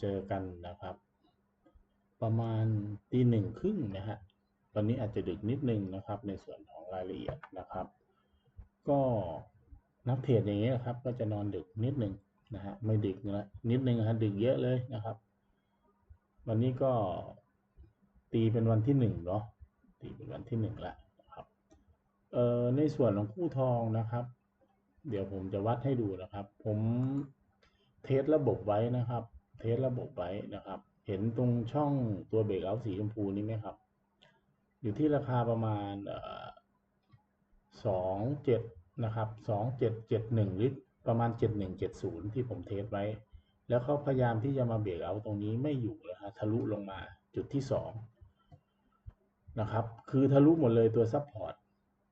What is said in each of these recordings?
เจอกันนะครับ ประมาณตีหนึ่งครึ่งนะฮะตอนนี้อาจจะดึกนิดนึงนะครับ ในส่วนของรายละเอียดนะครับ ก็นักเทรดอย่างนี้ยนะครับ ก็จะนอนดึกนิดนึงนะฮะไม่ดึกนะนิดนึงฮะดึกเยอะเลยนะครับ วันนี้ก็ตีเป็นวันที่หนึ่งเนาะตีเป็นวันที่หนึ่งละนะครับเอ่อในส่วนของคู่ทองนะครับ เดี๋ยวผมจะวัดให้ดูนะครับ ผมเทสระบบไว้นะครับ เทสระบบไว้นะครับ เห็นตรงช่องตัวเบรกเอาท์สีชมพูนี้ไหมครับ อยู่ที่ราคาประมาณสองเจ็ดนะครับสองเจ็ดเจ็ดหนึ่งลิตรประมาณเจ็ดหนึ่งเจ็ดศูนย์ที่ผมเทสไว้ แล้วเขาพยายามที่จะมาเบรกเอาท์ตรงนี้ไม่อยู่เลยฮะทะลุลงมาจุดที่สองนะครับ คือทะลุหมดเลยตัวซัพพอร์ต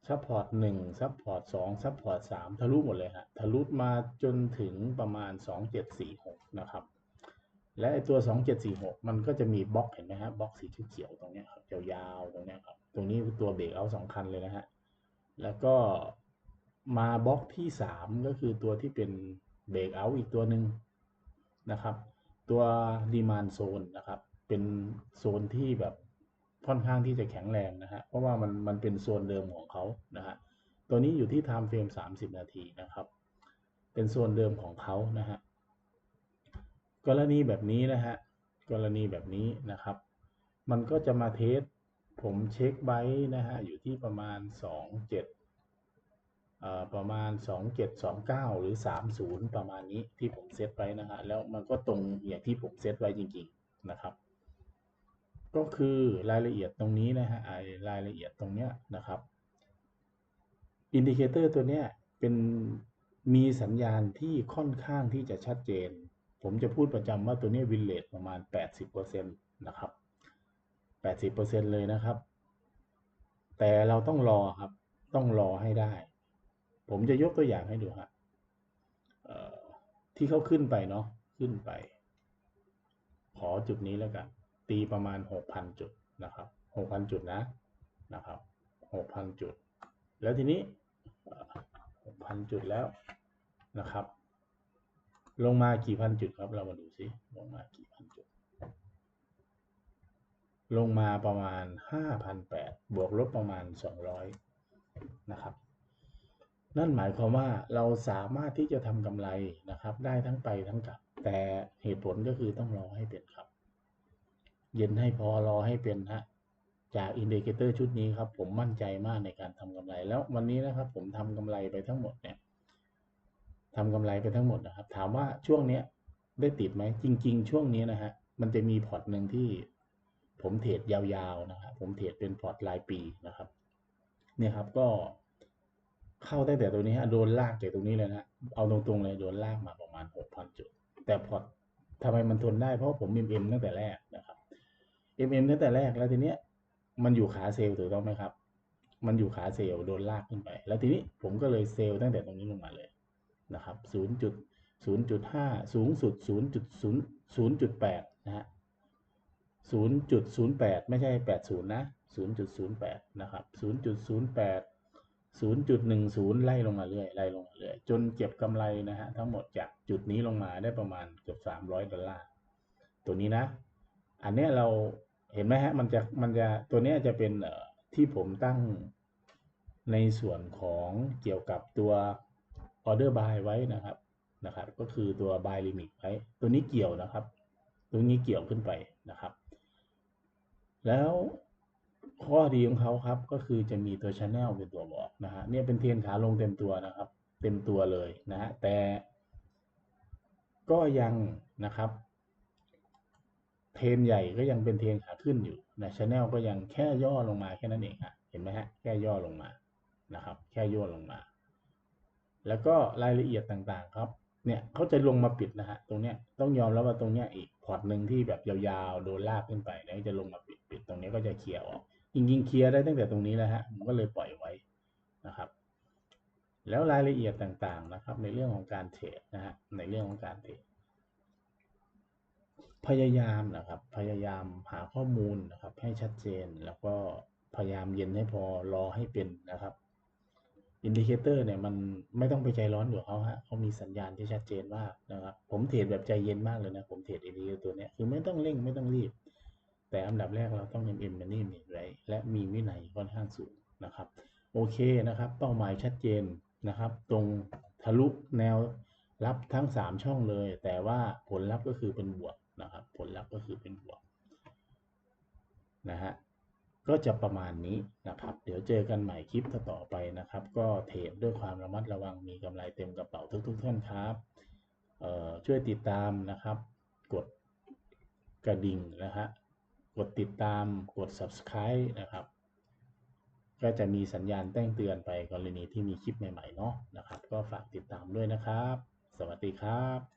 ซัพพอร์ตหนึ่งซัพพอร์ตสองซัพพอร์ตสามทะลุหมดเลยฮะ ทะลุมาจนถึงประมาณสองเจ็ดสี่หกนะครับ และไอตัวสองเจ็ดสี่หกมันก็จะมีบล็อกเห็นไหมฮะบล็อกสีเขียวตรงนี้ยครับยาวๆตรงนี้ครับตรงนี้คือตัวเบรกเอาสองคันเลยนะฮะแล้วก็มาบล็อกที่สามก็คือตัวที่เป็นเบรกเอาอีกตัวหนึ่งนะครับ ตัวดีมานโซนนะครับ เป็นโซนที่แบบค่อนข้างที่จะแข็งแรงนะฮะเพราะว่ามันมันเป็นโซนเดิมของเขานะฮะตัวนี้อยู่ที่ time frame 30 นาทีนะครับ เป็นโซนเดิมของเขานะฮะ กรณีแบบนี้นะฮะกรณีแบบนี้นะครับ มันก็จะมาเทสผมเช็คไว้นะฮะอยู่ที่ประมาณ 2 7เอ่อประมาณ 2 7 2 9 หรือ 30 ประมาณนี้ที่ผมเซตไว้นะฮะแล้วมันก็ตรงอย่างที่ผมเซตไว้จริงๆนะครับ ก็คือรายละเอียดตรงนี้นะฮะรายละเอียดตรงเนี้ยนะครับอินดิเคเตอร์ตัวเนี้ยเป็นมีสัญญาณที่ค่อนข้างที่จะชัดเจน ผมจะพูดประจำว่าตัวนี้วินเลทประมาณ 80%นะครับ 80%เลยนะครับ แต่เราต้องรอครับ ต้องรอให้ได้ ผมจะยกตัวอย่างให้ดูครับที่เขาขึ้นไปเนาะขึ้นไป ขอจุดนี้แล้วกัน ตีประมาณ 6,000 จุดนะครับ 6,000 จุดนะนะครับ 6,000 จุด แล้วทีนี้ 6,000 จุดแล้วนะครับ ลงมากี่พันจุดครับ เรามาดูซิลงมากี่พันจุด ลงมาประมาณ 5,800 บวกลบประมาณ 200 นะครับ นั่นหมายความว่าเราสามารถที่จะทำกำไรนะครับ ได้ทั้งไปทั้งกลับ แต่เหตุผลก็คือต้องรอให้เป็นครับ เย็นให้พอรอให้เป็นฮะจากอินดิเคเตอร์ชุดนี้ครับ ผมมั่นใจมากในการทำกำไรแล้ววันนี้นะครับ ผมทำกำไรไปทั้งหมดเนี่ย ทำกำไรไปทั้งหมดนะครับ ถามว่าช่วงเนี้ยได้ติดไหมจริง ๆ ช่วงนี้นะฮะมันจะมีพอร์ตหนึ่งที่ผมเทรดยาวๆนะครับผมเทรดเป็นพอร์ตรายปีนะครับ เนี่ยครับก็เข้าตั้งแต่ตัวนี้ฮะโดนลากจากตรงนี้เลยนะเอาตรงๆเลยโดนลากมาประมาณหกพันจุด แต่พอร์ตทำไมมันทนได้เพราะผมเอ็มเอ็มตั้งแต่แรกนะครับเอ็มเอ็มตั้งแต่แรกแล้วทีเนี้ยมันอยู่ขาเซลล์ถูกต้องไหมครับ มันอยู่ขาเซลล์โดนลากขึ้นไป แล้วทีนี้ผมก็เลยเซลล์ตั้งแต่ตรงนี้ลงมาเลย นะครับศูนย์จุดศูนย์จุดห้าสูงสุดศูนย์จุดศูนย์ศูนย์จุดแปดนะฮะศูนย์จุดศูนย์แปดไม่ใช่แปดศูนย์นะศูนย์จุดศูนย์แปดนะครับศูนย์จุดศูนย์แปดศูนย์จุดหนึ่งศูนย์ไล่ลงมาเรื่อยไล่ลงมาเรื่อยจนเก็บกำไรนะฮะทั้งหมดจากจุดนี้ลงมาได้ประมาณเกือบสามร้อยดอลลาร์ ตัวนี้นะ อันเนี้ยเราเห็นไหมฮะ มันจะมันจะตัวเนี้ยจะเป็นที่ผมตั้งในส่วนของเกี่ยวกับตัว ออเดอร์บายไว้นะครับนะครับ ก็คือตัว buy limit ไว้ ตัวนี้เกี่ยวนะครับ ตัวนี้เกี่ยวขึ้นไปนะครับ แล้วข้อดีของเขาครับก็คือจะมีตัว Channel เป็นตัวบอกนะฮะเนี่ยเป็นเทรนขาลงเต็มตัวนะครับ เต็มตัวเลยนะฮะแต่ก็ยังนะครับ เทนใหญ่ก็ยังเป็นเทรนขาขึ้นอยู่นะ Channel ก็ยังแค่ย่อลงมาแค่นั้นเองฮะเห็นไหมฮะแค่ย่อลงมานะครับ แค่ย่อลงมา แล้วก็รายละเอียดต่างๆ ครับ เนี่ยเขาจะลงมาปิดนะฮะตรงเนี้ยต้องยอมแล้วว่าตรงเนี้ยอีกพอร์ตหนึ่งที่แบบยาวๆโดนลากขึ้นไปเนี่ยจะลงมาปิดปิดตรงนี้ก็จะเคลียร์ออกจริงๆเคลียร์ได้ตั้งแต่ตรงนี้แล้วฮะผมก็เลยปล่อยไว้นะครับ แล้วรายละเอียดต่างๆนะครับ ในเรื่องของการเทรดนะฮะในเรื่องของการเทรดพยายามนะครับ พยายามหาข้อมูลนะครับ ให้ชัดเจนแล้วก็พยายามเย็นให้พอรอให้เป็นนะครับ อินดิเคเตอร์เนี่ยมันไม่ต้องไปใจร้อนอยู่กับเขาฮะเขามีสัญญาณที่ชัดเจนมานะครับผมเทรดแบบใจเย็นมากเลยนะผมเทรดอินดิเคเตอร์ตัวเนี้ยคือไม่ต้องเร่งไม่ต้องรีบ แต่อันดับแรกเราต้อง MM Money m a n e ไว้และมีวินัยค่อนข้างสูงนะครับโอเคนะครับ เป้าหมายชัดเจนนะครับ ตรงทะลุแนวรับทั้ง 3 ช่องเลย แต่ว่าผลลัพธ์ก็คือเป็นบวกนะครับ ผลลัพธ์ก็คือเป็นบวกนะฮะ ก็จะประมาณนี้นะครับ เดี๋ยวเจอกันใหม่คลิปต่อไปนะครับ ก็เทรดด้วยความระมัดระวังมีกำไรเต็มกระเป๋าทุกๆท่านครับช่วยติดตามนะครับ กดกระดิ่งนะฮะกดติดตามกด subscribe นะครับ ก็จะมีสัญญาณแจ้งเตือนไปกรณีที่มีคลิปใหม่ๆเนาะนะครับ ก็ฝากติดตามด้วยนะครับ สวัสดีครับ